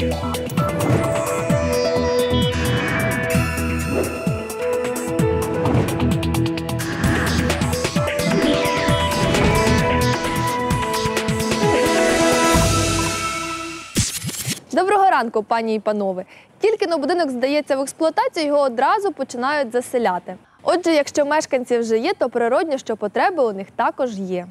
Доброго ранку, пані і панове. Тільки но будинок здається в експлуатацію, його одразу починають заселяти. Отже, якщо мешканці вже є, то природньо, що потреби у них також є.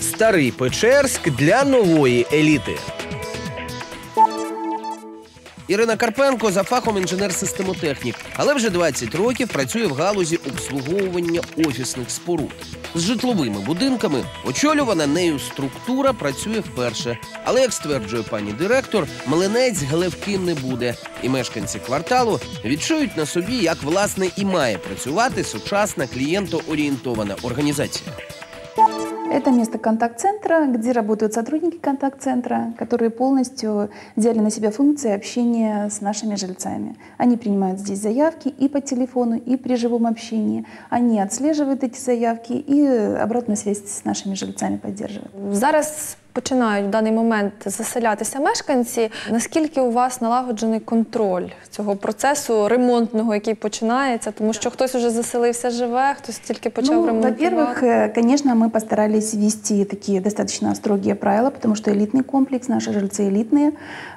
Старий Печерськ для нової еліти. Ірина Карпенко за фахом інженер-системотехнік, але вже 20 років працює в галузі обслуговування офісних споруд. З житловими будинками очолювана нею структура працює вперше. Але, як стверджує пані директор, млинець глевким не буде. І мешканці кварталу відчують на собі, як власне і має працювати сучасна клієнтоорієнтована організація. Это место контакт-центра, где работают сотрудники контакт-центра, которые полностью взяли на себя функции общения с нашими жильцами. Они принимают здесь заявки и по телефону, и при живом общении. Они отслеживают эти заявки и обратную связь с нашими жильцами поддерживают. Зараз починають в даний момент заселятися мешканці. Наскільки у вас налагоджений контроль цього процесу ремонтного, який починається? Тому що хтось уже заселився, живе, хтось тільки почав Ну, ремонтувати. во-первых, э, конечно, мы постарались ввести такие достаточно строгие правила, потому что элитный комплекс, наши жильцы элитные.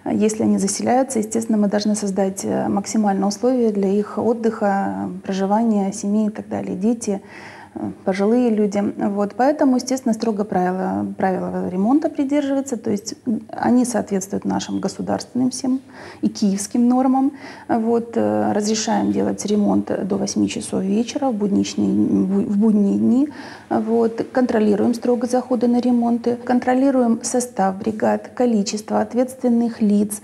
Э, Если они заселяются, естественно, мы должны создать э, максимальные условия для их отдыха, проживания, семьи и так далее, дети э, Пожилые люди. Вот, поэтому, естественно, строго правила, правила ремонта придерживаются, то есть они соответствуют нашим государственным всем и киевским нормам. Вот, э, разрешаем делать ремонт до 8 часов вечера в будничные, в будние дни. Вот, контролируем строго заходы на ремонты, контролируем состав бригад, количество ответственных лиц,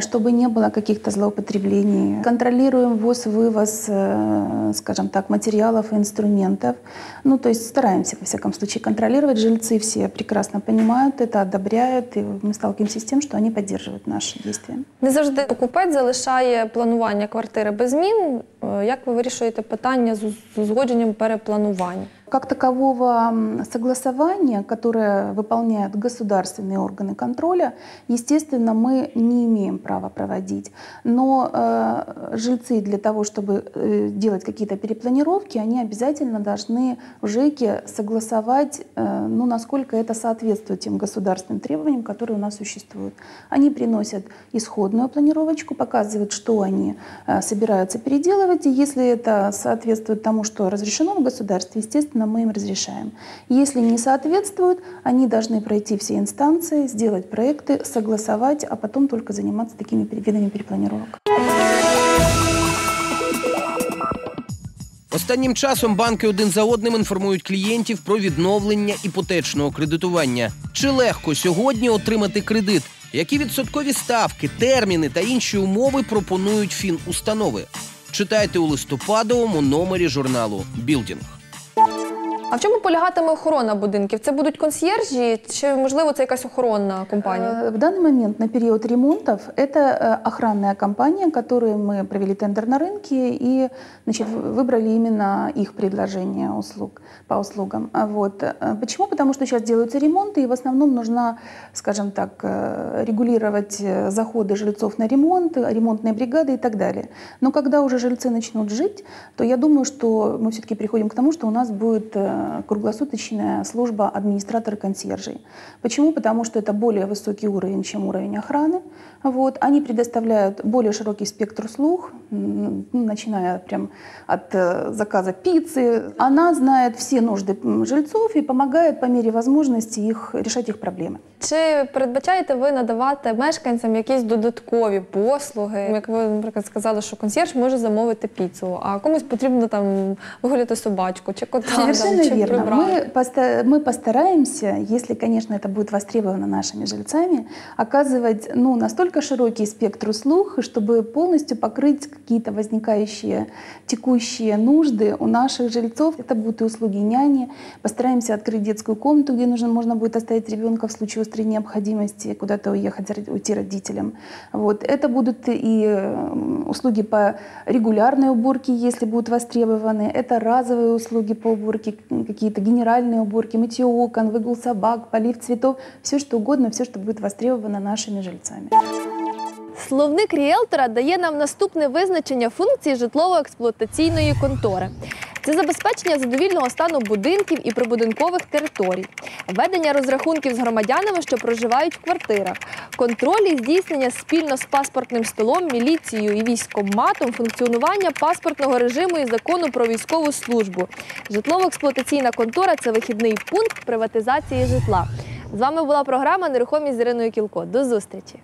чтобы не было каких-то злоупотреблений. Контролируем ввоз-вывоз, э, скажем так, материалов и инструментов. Ну, то есть стараемся, во всяком случае, контролировать. Жильцы все прекрасно понимают это, одобряют, и мы сталкиваемся с тем, что они поддерживают наши действия. Не завжди покупець залишає планування квартири без змін. Е, Як ви вирішуєте питання з з узгодженням перепланування? Как такового согласования, которое выполняют государственные органы контроля, естественно, мы не имеем права проводить. Но э, жильцы для того, чтобы э, делать какие-то перепланировки, они обязательно должны в ЖЭКе согласовать, э, ну, насколько это соответствует тем государственным требованиям, которые у нас существуют. Они приносят исходную планировочку, показывают, что они э, собираются переделывать, и если это соответствует тому, что разрешено в государстве, естественно, мы им разрешаем. Если не соответствует, они должны пройти все инстанции, сделать проекты, согласовать, а потом только заниматься такими пере- видами перепланировок. Останнім часом банки один за одним інформують клієнтів про відновлення іпотечного кредитування. Чи легко сьогодні отримати кредит? Які відсоткові ставки, терміни та інші умови пропонують фінустанови? Читайте у листопадовому номері журналу Білдінг. А в чому полягатиме охорона будинків? Це будуть консьєржі, чи можливо це якась охоронна компанія? Э, В данный момент на период ремонтов это э, охранная компания, которую мы провели тендер на рынке и значит, в- выбрали именно их предложение услуг по услугам. А Вот. Э, Почему? Потому что сейчас делаются ремонты, и в основном нужно, скажем так, э, регулировать э, заходы жильцов на ремонт, ремонтные бригады и так далее. Но когда уже жильцы начнут жить, то я думаю, что мы все-таки приходим к тому, что у нас будет э, круглосуточная служба администратора-консьержей. Почему? Потому что это более высокий уровень, чем уровень охраны. Вот. Они предоставляют более широкий спектр услуг, м, ну, начиная прям от э, заказа пиццы. Она знает все нужды м, жильцов и помогает по мере возможности их, решать их проблемы. Чи передбачаєте ви надавати мешканцям якісь додаткові послуги? Як ви, наприклад, сказали, що консьєрж може замовити піцу, а комусь потрібно там вигуляти собачку чи кота, Совершенно чи верно. Мы, поста- мы постараемся, если, конечно, это будет востребовано нашими жильцами, оказывать ну, настолько широкий спектр услуг, чтобы полностью покрыть какие-то возникающие текущие нужды у наших жильцов. Это будут и услуги няни. Постараемся открыть детскую комнату, где нужно, можно будет оставить ребенка в случае острой необходимости куда-то уехать, уйти родителям. Вот. Это будут и услуги по регулярной уборке, если будут востребованы. Это разовые услуги по уборке, какие-то генеральные уборки, мытье окон, выгул собак, полив цветов, все что угодно, все, что будет востребовано нашими жильцами. Словник ріелтора дає нам наступне визначення функції житлово-експлуатаційної контори. Це забезпечення задовільного стану будинків і прибудинкових територій, ведення розрахунків з громадянами, що проживають в квартирах, контроль і здійснення спільно з паспортним столом, міліцією і військкоматом функціонування паспортного режиму і закону про військову службу. Житлово-експлуатаційна контора це вихідний пункт приватизації житла. З вами була програма Нерухомість з Іриною Кілко. До зустрічі!